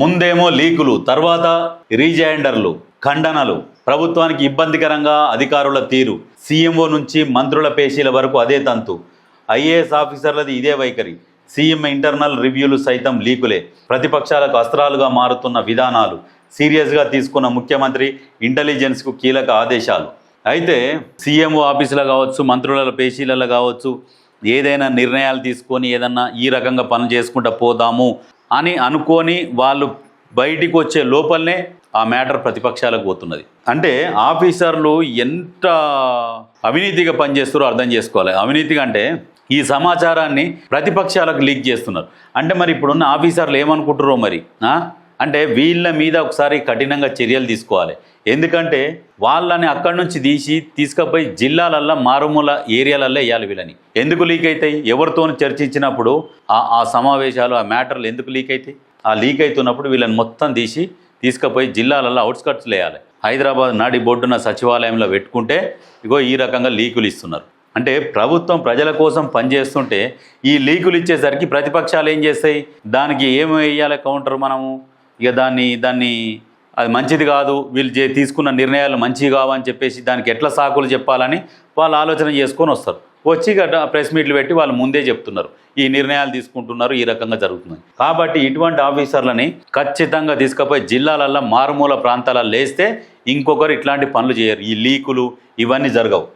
ముందేమో లీకులు తర్వాత రీజైండర్లు ఖండనలు. ప్రభుత్వానికి ఇబ్బందికరంగా అధికారుల తీరు. సీఎంఓ నుంచి మంత్రుల పేషీల వరకు అదే తంతు. ఐఏఎస్ ఆఫీసర్లది ఇదే వైఖరి. సీఎం ఇంటర్నల్ రివ్యూలు సైతం లీకులే. ప్రతిపక్షాలకు అస్త్రాలుగా మారుతున్న విధానాలు. సీరియస్గా తీసుకున్న ముఖ్యమంత్రి ఇంటెలిజెన్స్కు కీలక ఆదేశాలు. అయితే సీఎంఓ ఆఫీసులో కావచ్చు మంత్రుల పేషీలలో కావచ్చు ఏదైనా నిర్ణయాలు తీసుకొని ఏదన్నా ఈ రకంగా పనులు చేసుకుంటూ పోదాము అని అనుకొని వాళ్ళు బయటికి వచ్చే లోపలనే ఆ మ్యాటర్ ప్రతిపక్షాలకు పోతున్నది. అంటే ఆఫీసర్లు ఎంత అవినీతిగా పనిచేస్తారో అర్థం చేసుకోవాలి. అవినీతిగా అంటే ఈ సమాచారాన్ని ప్రతిపక్షాలకు లీక్ చేస్తున్నారు. అంటే మరి ఇప్పుడున్న ఆఫీసర్లు ఏమనుకుంటారో మరి? అంటే వీళ్ళ మీద ఒకసారి కఠినంగా చర్యలు తీసుకోవాలి. ఎందుకంటే వాళ్ళని అక్కడి నుంచి తీసి తీసుకుపోయి జిల్లాలల్లో మారుమూల ఏరియాలల్లో వేయాలి వీళ్ళని. ఎందుకు లీక్ అవుతాయి ఎవరితో చర్చించినప్పుడు ఆ ఆ సమావేశాలు ఆ మ్యాటర్లు ఎందుకు లీక్ అవుతాయి ఆ లీక్ అవుతున్నప్పుడు వీళ్ళని మొత్తం తీసి తీసుకుపోయి జిల్లాలలో అవుట్స్కట్స్ వేయాలి. హైదరాబాద్ నాడి బొడ్డున సచివాలయంలో పెట్టుకుంటే ఇగో ఈ రకంగా లీకులు ఇస్తున్నారు. అంటే ప్రభుత్వం ప్రజల కోసం పనిచేస్తుంటే ఈ లీకులు ఇచ్చేసరికి ప్రతిపక్షాలు ఏం చేస్తాయి? దానికి ఏమి వేయాలి కౌంటర్ మనము? ఇక దాన్ని దాన్ని అది మంచిది కాదు వీళ్ళు చే- తీసుకున్న నిర్ణయాలు మంచివి కావని చెప్పేసి దానికి ఎట్లా సాకులు చెప్పాలని వాళ్ళు ఆలోచన చేసుకొని వస్తారు. వచ్చి ప్రెస్ మీట్లు పెట్టి వాళ్ళు ముందే చెప్తున్నారు. ఈ నిర్ణయాలు తీసుకుంటున్నారు ఈ రకంగా జరుగుతుంది కాబట్టి ఇటువంటి ఆఫీసర్లని ఖచ్చితంగా తీసుకుపోయి జిల్లాలల్లో మారుమూల ప్రాంతాలలో లేస్తే ఇంకొకరు ఇట్లాంటి పనులు చేయరు. ఈ లీకులు ఇవన్నీ జరగవు.